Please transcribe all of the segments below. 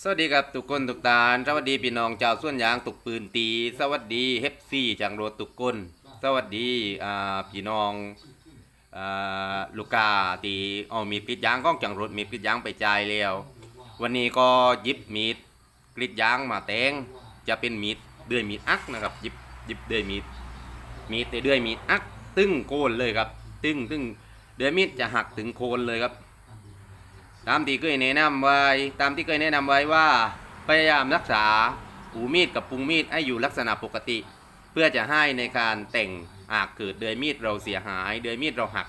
สวัสดีครับทุกคนทุกตาลสวัสดีพี่น้องเจ้าวส่วนยางตุกปืนตี สวัสดีเฮปซี่จังโรดตุกคนสวัสดีอ่าพี่น้องอ่าลูกกาตีเอามีดกรีดยางก้องจังรถมีดกรีดยางไปจ่ายแล้ววันนี้ก็ยิบมีดกรีดยางมาแตงจะเป็นมีดเดือยมีดอักนะครับยิบยิบเดือยมีดมีดแต่เดือยมีดอักตึ้งโคนเลยครับ ตึ้งตึ้งเดือยมีดจะหักถึงโคนเลยครับ ตามที่เคยแนะนำไว้ ตามที่เคยแนะนำไว้ว่า พยายามรักษาหูมีดกับปุงมีดให้อยู่ลักษณะปกติ เพื่อจะให้ในการแต่งหากเกิดเดือยมีดเราเสียหาย เดือยมีดเราหัก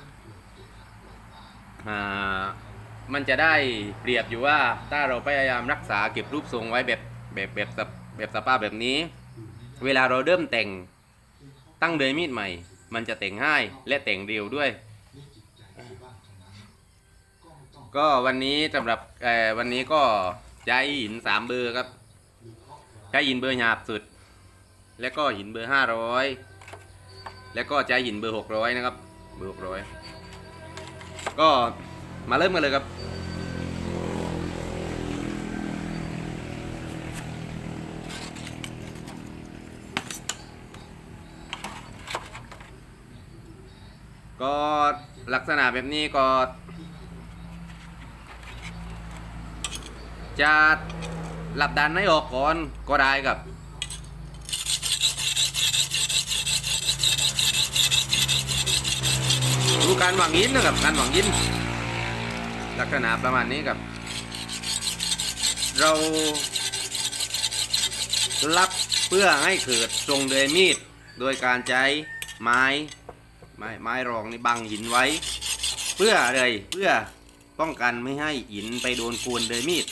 มันจะได้เปรียบอยู่ว่าถ้าเราพยายามรักษาเก็บรูปทรงไว้แบบแบบแบบแบบสภาพแบบนี้ เวลาเราเริ่มแต่งตั้งเดือยมีดใหม่ มันจะแต่งง่ายและแต่งเร็วด้วย ก็วันนี้สำหรับเอ่อวันนี้ก็ใช้หินสามเบอร์ครับใช้หินเบอร์หยาบสุด แล้วก็หินเบอร์ห้าร้อยแล้วก็ใช้หินเบอร์หกร้อยนะครับ เบอร์หกร้อยก็มาเริ่มกันเลยครับก็ลักษณะแบบนี้ก็ จะหลับดันให้ออกก่อนก็ได้ครับดูการหวังยินนะครับการหวังยินลักษณะประมาณนี้ครับ เรารับเพื่อให้เกิดทรงเดยมีด โดยการใช้ไม้ไม้ไม้รองในบังหินไว้ เพื่ออะไรเพื่อป้องกันไม่ให้หินไปโดนโคนเดยมีด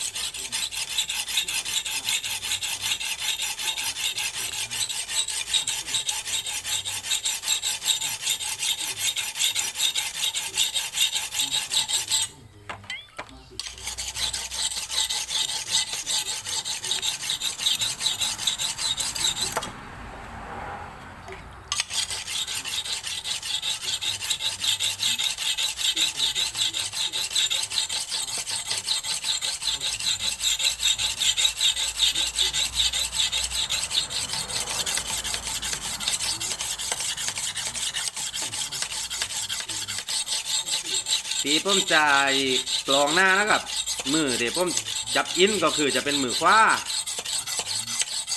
ทีผมจ่ายกลองหน้านะครับ มือเดี๋ยวผมจับอินก็คือจะเป็นมือขวา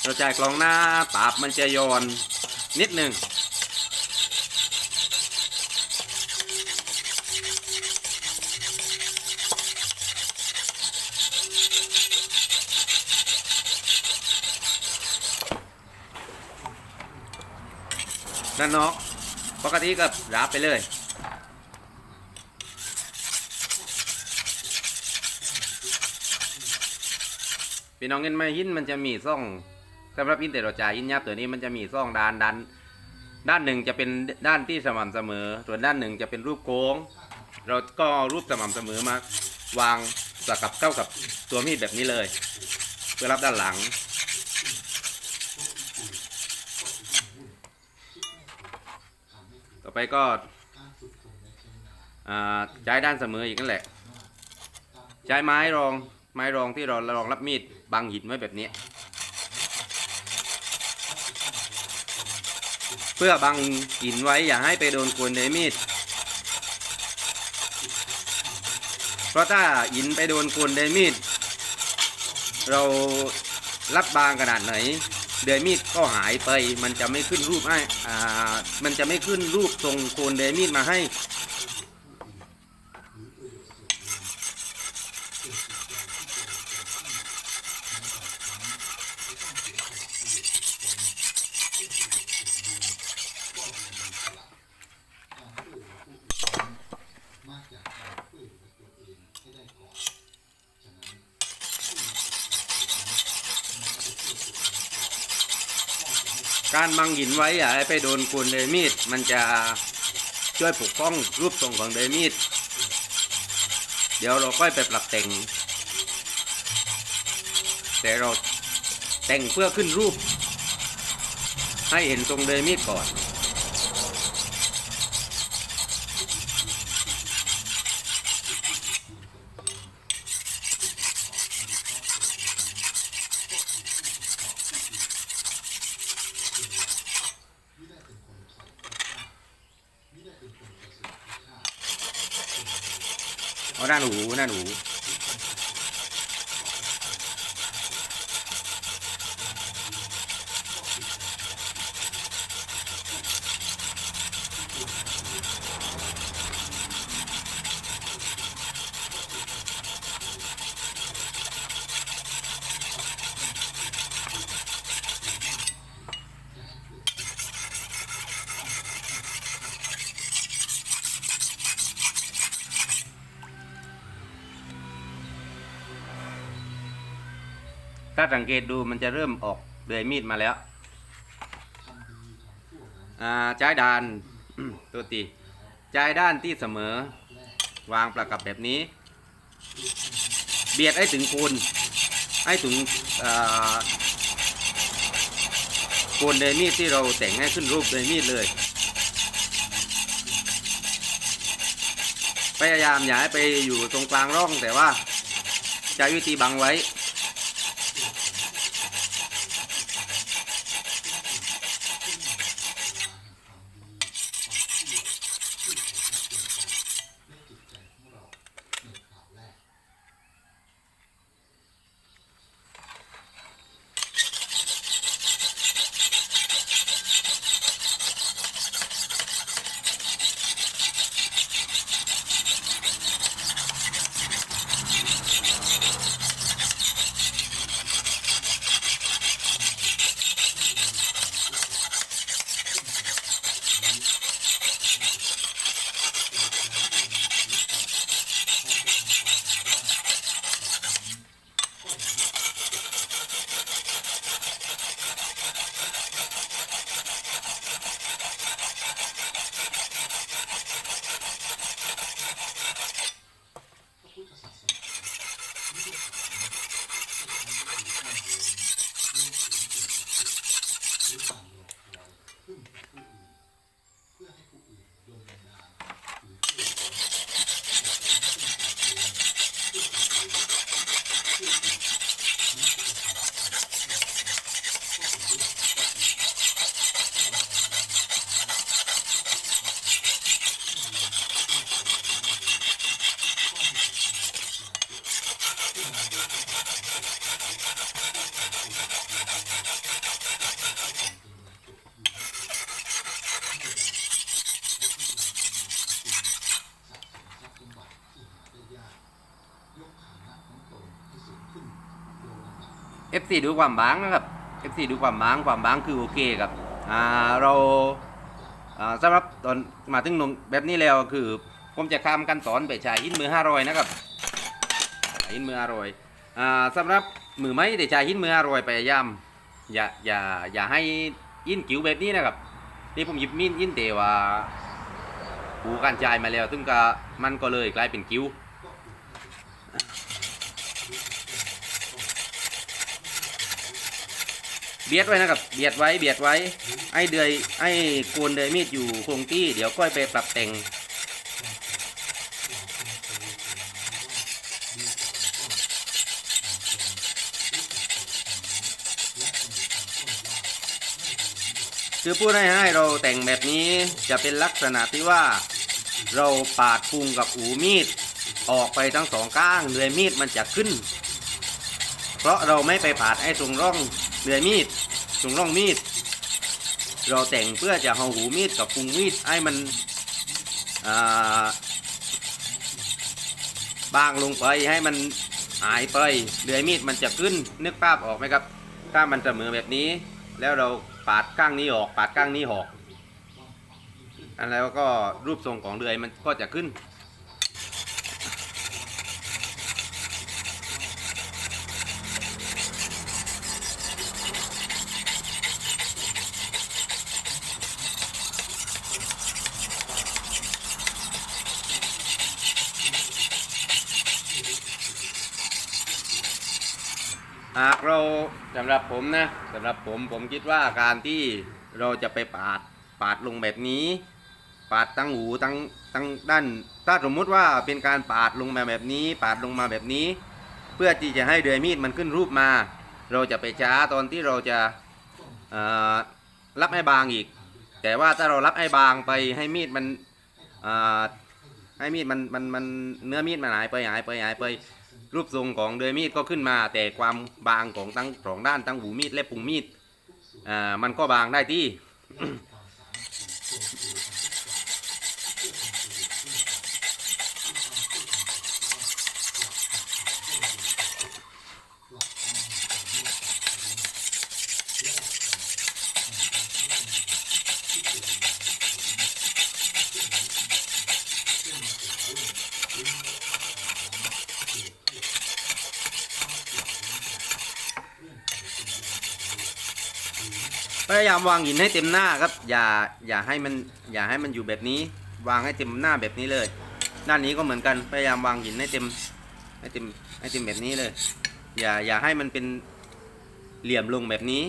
เราจ่ายกลองหน้าปาบมันจะย้อนนิดหนึ่งนั่นเนาะปกติก็รับไปเลย พี่น้องเห็นไหมหินมันจะมีซ่องสำหรับอินเตอร์โรจาหินยับตัวนี้มันจะมีซ่องด้านด้านด้านหนึ่งจะเป็นด้านที่สม่ำเสมอ ส่วนด้านหนึ่งจะเป็นรูปโค้ง เราก็เอารูปสม่ำเสมอมาวางสกับเข้ากับตัวมีดแบบนี้เลย เพื่อรับด้านหลัง ต่อไปก็อ่าใช้ด้านเสมออีกนั่นแหละ ใช้ไม้รอง ไม้รองที่เรารองรับมีดบังหินไว้แบบนี้ เพื่อบังหินไว้อย่าให้ไปโดนกวนในมีด เพราะถ้าหินไปโดนกวนในมีด เรารับบางขนาดไหนเดยมีดก็หายไป มันจะไม่ขึ้นรูปให้อ่า มันจะไม่ขึ้นรูปทรงโคนเดยมีดมาให้ การบังหินไว้อย่าให้ไปโดนกวนเดมีดมันจะช่วยปกป้องรูปทรงของเดมีดเดี๋ยวเราค่อยไปปรับแต่ง แต่เราแต่งเพื่อขึ้นรูป ให้เห็นทรงเดมีดก่อน เอาด้านหูด้าน ถ้าสังเกตดูมันจะเริ่มออกเดือยมีดมาแล้วอ่าใช้ด้านตัวตีใช้ด้านที่เสมอ วางประกับแบบนี้ เบียดให้ถึงโคนให้ถึงโคนเดยมีดที่เราแต่งให้ขึ้นรูปเดยมีดเลย พยายามอย่าให้ไปอยู่ตรงกลางร่องแต่ว่าใช้วิธีบังไว้ F4 ดูความบางนะครับ F4 ดูความบางความบางคือโอเคครับอ่าเราอ่าสำหรับตอนมาถึงนมแบบนี้แล้วคือผมจะข้ามกันสอนไปใช้หินมือ500นะครับหินมือ500อ่าสำหรับมือไม้แต่ใช้หินมือ500พยายามอย่าอย่าอย่าให้ยินกิ๋วแบบนี้นะครับนี่ผมหยิบมีดยินเตว่าปูการจ่ายมาแล้วซึ่งก็มันก็เลยกลายเป็นกิ้ว เบียดไว้นะครับ เบียดไว้เบียดไว้ ไอ้เดือย ไอ้โกนเดือยมีดอยู่คงที่ เดี๋ยวค่อยไปปรับแต่ง คือพูดให้ให้เราแต่งแบบนี้จะเป็นลักษณะที่ว่า เราปาดพุงกับอูมีด ออกไปทั้งสองข้างเดือยมีดมันจะขึ้น เพราะเราไม่ไปปาดไอ้ตรงร่อง เดือยมีดตรงร่องมีด เราแต่งเพื่อจะเอาหูมีดกับพุงมีดให้มันาบางลงไปให้มันหายไปเดือยมีดมันจะขึ้นนึกภาพออกไหมครับ ถ้ามันเสมอแบบนี้ แล้วเราปาดข้างนี้ออก ปาดข้างนี้ออกอันแล้วก็รูปทรงของเดือยมันก็จะขึ้น หากเราสำหรับผมนะสำหรับผมผมคิดว่าการที่เราจะไปปาดปาดลงแบบนี้ ปาดตั้งหูตั้งตั้งด้าน ถ้าสมมุติว่าเป็นการปาดลงมาแบบนี้ ปาดลงมาแบบนี้ เพื่อที่จะให้เดือยมีดมันขึ้นรูปมา เราจะไปช้าตอนที่เราจะรับให้บางอีก แต่ว่าถ้าเรารับให้บางไปให้มีดมันให้มีดมันมันมันเนื้อมีดมันหายไปหายไปหายไป รูปทรงของเดือยมีดก็ขึ้นมา แต่ความบางของทั้งสองด้านทั้งหูมีดและปุ่มมีดอ่ามันก็บางได้ที่ ยายามวางหินให้เต็มหน้าครับ อย่าอย่าให้มันอย่าให้มันอยู่แบบนี้ วางให้เต็มหน้าแบบนี้เลย ด้านนี้ก็เหมือนกันพยายามวางหินให้เต็มให้เต็มให้เต็มแบบนี้เลย อย่าอย่าให้มันเป็นเหลี่ยมลงแบบนี้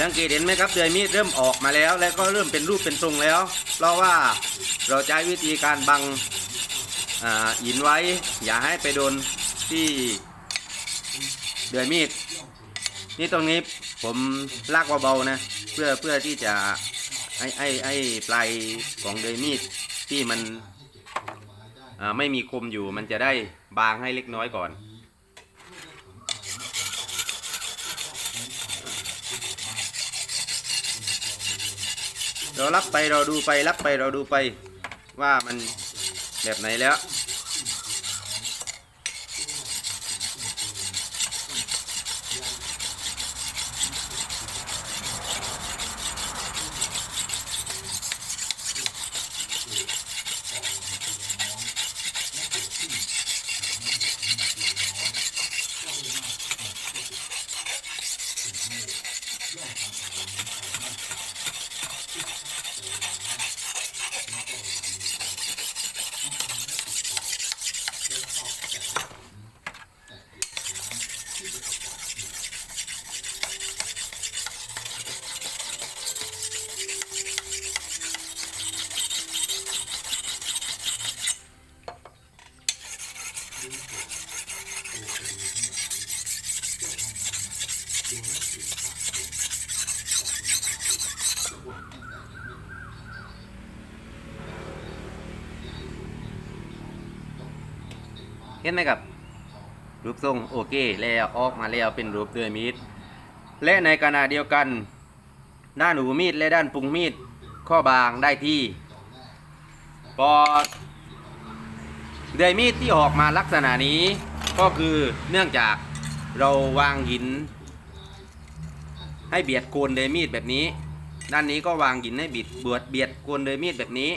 สังเกตเห็นไหมครับเดือยมีดเริ่มออกมาแล้ว แล้วก็เริ่มเป็นรูปเป็นทรงแล้ว เพราะว่าเราใช้วิธีการบัง หินไว้ อย่าให้ไปโดนที่เดือยมีด นี่ตรงนี้ผมลากเบาๆนะ เพื่อเพื่อที่จะให้ให้ให้ปลายของเดือยมีดที่มันไม่มีคมอยู่มันจะได้บางให้เล็กน้อยก่อนเรารับไปเราดูไปรับไปเราดูไปว่ามัน แบบไหนแล้ว ห็นไหมครับรูปทรงโอเคแล้วออกมาแล้วเป็นรูปเดือยมีดและในขณะเดียวกัน ด้านหูมีดและด้านปุงมีดข้อบางได้ที่พอเดือยมีดที่ออกมาลักษณะนี้ ก็คือเนื่องจากเราวางหิน ให้เบียดโคนเดือยมีดแบบนี้ ด้านนี้ก็วางหินให้บิดเบียดเบียดโคนเดือยมีดแบบนี้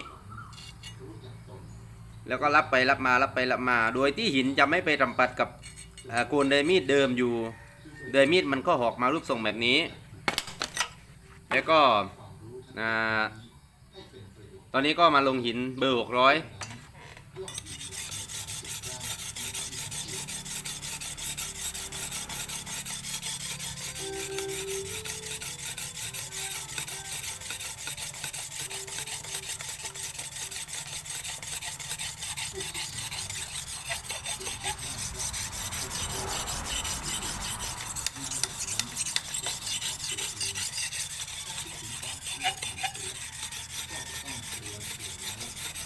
แล้วก็รับไปรับมารับไปรับมา โดยที่หินจะไม่ไปสัมผัสกับโกนเดยมีดเดิมอยู่เดยมีดมันก็หอกมารูปทรงแบบนี้ แล้วก็ตอนนี้ก็มาลงหินเบอร์หกร้อย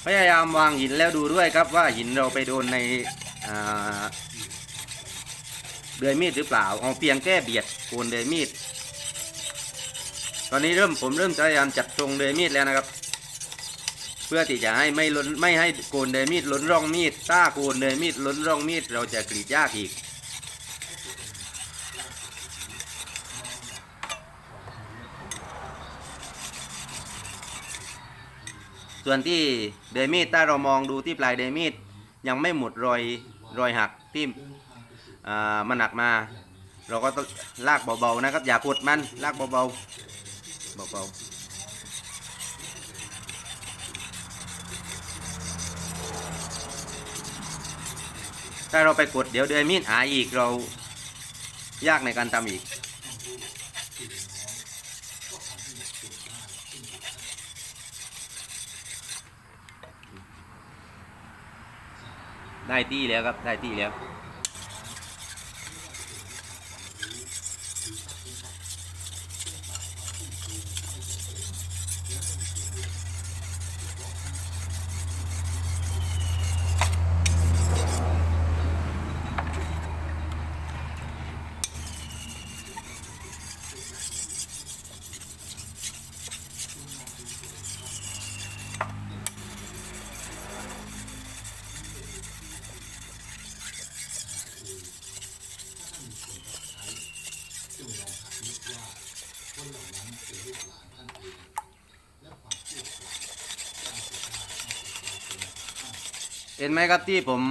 พยายามวางหินแล้วดูด้วยครับว่าหินเราไปโดนในเดือยมีดหรือเปล่าเอาเพียงแค่เบียดโคนเดือยมีด ตอนนี้เริ่มผมเริ่มพยายามจับตรงเดือยมีดแล้วนะครับ เพื่อที่จะให้ไม่ล้นไม่ให้โกนเดือยมีดล้นร่องมีดถ้าโกนเดือยมีดล้นร่องมีด เราจะกรีดยากอีก ส่วนที่เดมีดถ้าเรามองดูที่ปลายเดมีดยังไม่หมดรอยรอยหักที่มันหนักมา เราก็ต้องลากเบาๆนะครับ อย่ากดมันลากเบาๆเบาๆถ้าเราไปกดเดี๋ยวเดมีดหาอีกเรายากในการทำอีก ได้ที่แล้วครับได้ที่แล้ว ห็นไหมครับที่ผม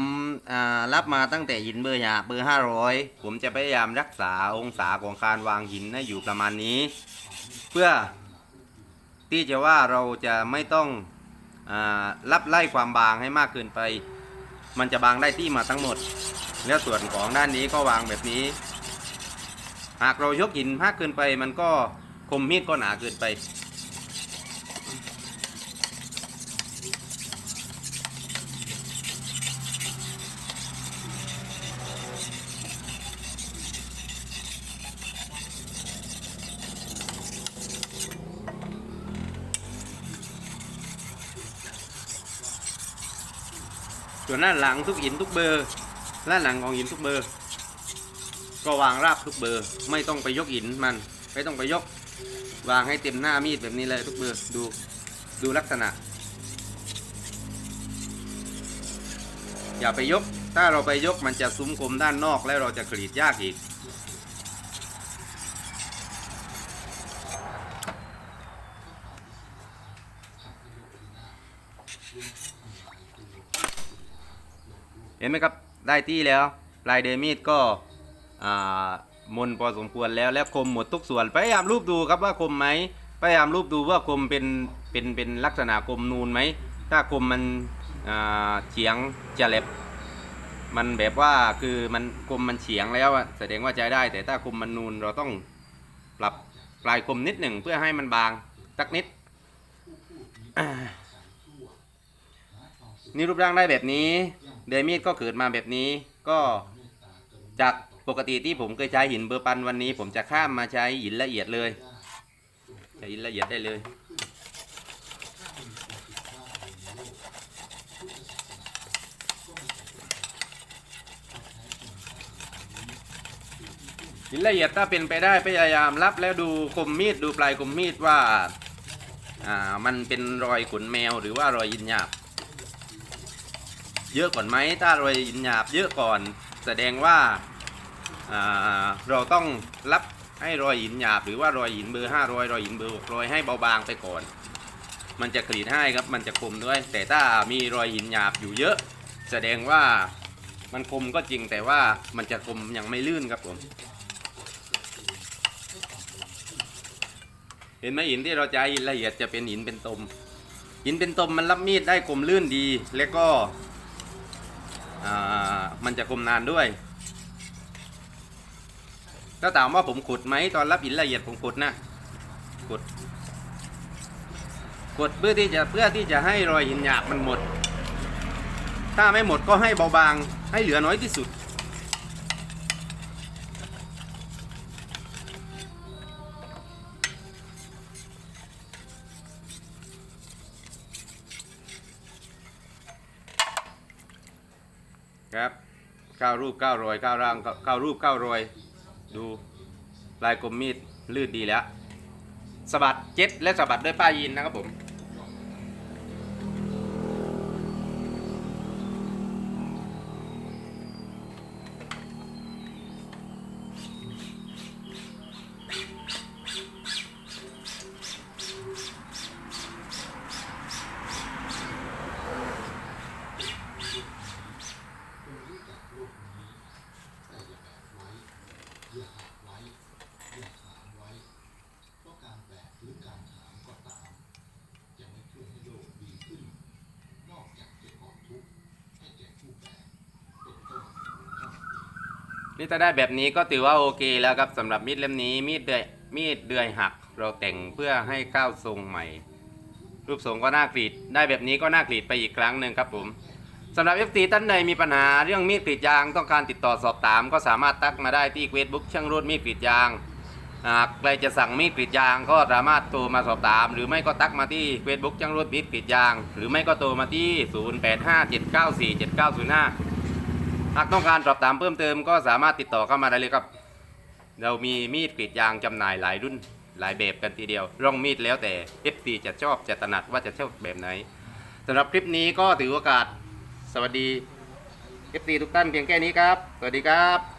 รับมาตั้งแต่หินเบอร์หยาบเบอร์ห้าร้อยผมจะพยายามรักษาองศาของการวางหินให้อยู่ประมาณนี้ เพื่อที่จะว่าเราจะไม่ต้องอรับไล่ความบางให้มากเกินไป มันจะบางได้ที่มาทั้งหมด แล้วส่วนของด้านนี้ก็วางแบบนี้ หากเรายกหินมากเกินไป มันก็คมมีดก็หนาเกินไป วนด้านหลังทุกหินทุกเบอร์ด้านหลังของหินทุกเบอร์ ก็วางราบทุกเบอร์ ไม่ต้องไปยกหินมัน ไม่ต้องไปยก วางให้เต็มหน้ามีดแบบนี้เลยทุกเบอร์ดูดูลักษณะ อย่าไปยก ถ้าเราไปยกมันจะซุ้มคมด้านนอกแล้วเราจะกรีดยากอีก ห็นไหมครับได้ที่แล้วปลายเดมีดก็มนพอสมควรแล้วและคมหมดทุกส่วนพยายามรูปดูครับว่าคมไหมพยายามรูปดูว่าคมเป็นเป็นเป็นลักษณะคมนูนไหมถ้าคมมันเฉียงจะเล็บ มันแบบว่าคือมันคมมันเฉียงแล้วแสดงว่าใช้ได้ แต่ถ้าคมมันนูนเราต้องปรับปลายคมนิดหนึ่งเพื่อให้มันบางสักนิดนี่รูปร่างได้แบบนี้ เดมีดก็เกิดมาแบบนี้ ก็จากปกติที่ผมเคยใช้หินเบอร์ปันวันนี้ ผมจะข้ามมาใช้หินละเอียดเลยใช้หินละเอียดได้เลย หินละเอียดถ้าเป็นไปได้พยายามรับแล้วดูคมมีดดูปลายคมมีดว่า อ่ามันเป็นรอยขนแมวหรือว่ารอยยินหยาบ เยอะก่อนไหมถ้ารอยหินหยาบเยอะก่อน แสดงว่าาเราต้องรับให้รอยหินหยาบหรือว่ารอยหินเบอร์ห้ารอยรอยหินเบอร์หกรอยให้เบาบางไปก่อน มันจะกรีดให้ครับมันจะคมด้วย แต่ถ้ามีรอยหินหยาบอยู่เยอะ แสดงว่ามันคมก็จริงแต่ว่ามันจะคมยังไม่ลื่นครับผมเห็นไหมหินที่เราใช้หินละเอียดจะเป็นหินเป็นตมหินเป็นตมมันรับมีดได้คมลื่นดี และก็ มันจะคมนานด้วย ถ้าถามว่าผมขุดไหมตอนรับหินละเอียดผมขุดนะขุดขุดเพื่อที่จะเพื่อที่จะให้รอยหินหยาบมันหมด ถ้าไม่หมดก็ให้เบาบางให้เหลือน้อยที่สุด ก้ารูปเก้ารอยเก้าร่างเก้ารูปเก้ารอยดูลายกลมมีดลื่นดีแล้วสะบัดเจ็ดและสะบัดด้วยป้ายยินนะครับผม นี่ถ้าได้แบบนี้ก็ถือว่าโอเคแล้วครับสำหรับมีดเล่มนี้มีดเดือยมีดเดือยหัก เราแต่งเพื่อให้ก้าวทรงใหม่ รูปทรงก็น่ากรีด ได้แบบนี้ก็น่ากรีดไปอีกครั้งหนึ่งครับผมสำหรับ FT ท่านใดมีปัญหาเรื่องมีดกรีดยางต้องการติดต่อสอบถาม ก็สามารถทักมาได้ที่เฟซบุ๊กช่างรูดมีดกรีดยางหากใครจะสั่งมีดกรีดยางก็สามารถโทรมาสอบถาม หรือไม่ก็ทักมาที่เฟซบุ๊กช่างรูดมีดกรีดยาง หรือไม่ก็โทรมาที่ 0857947905 หากต้องการสอบถามเพิ่มเติมก็สามารถติดต่อเข้ามาได้เลยครับ เรามีมีดกรีดยางจำหน่ายหลายรุ่นหลายแบบกันทีเดียวร่องมีดแล้วแต่ FC จะชอบจะถนัดว่าจะชอบแบบไหนสำหรับคลิปนี้ก็ถือโอกาสสวัสดี FC ทุกท่านเพียงแค่นี้ครับ สวัสดีครับ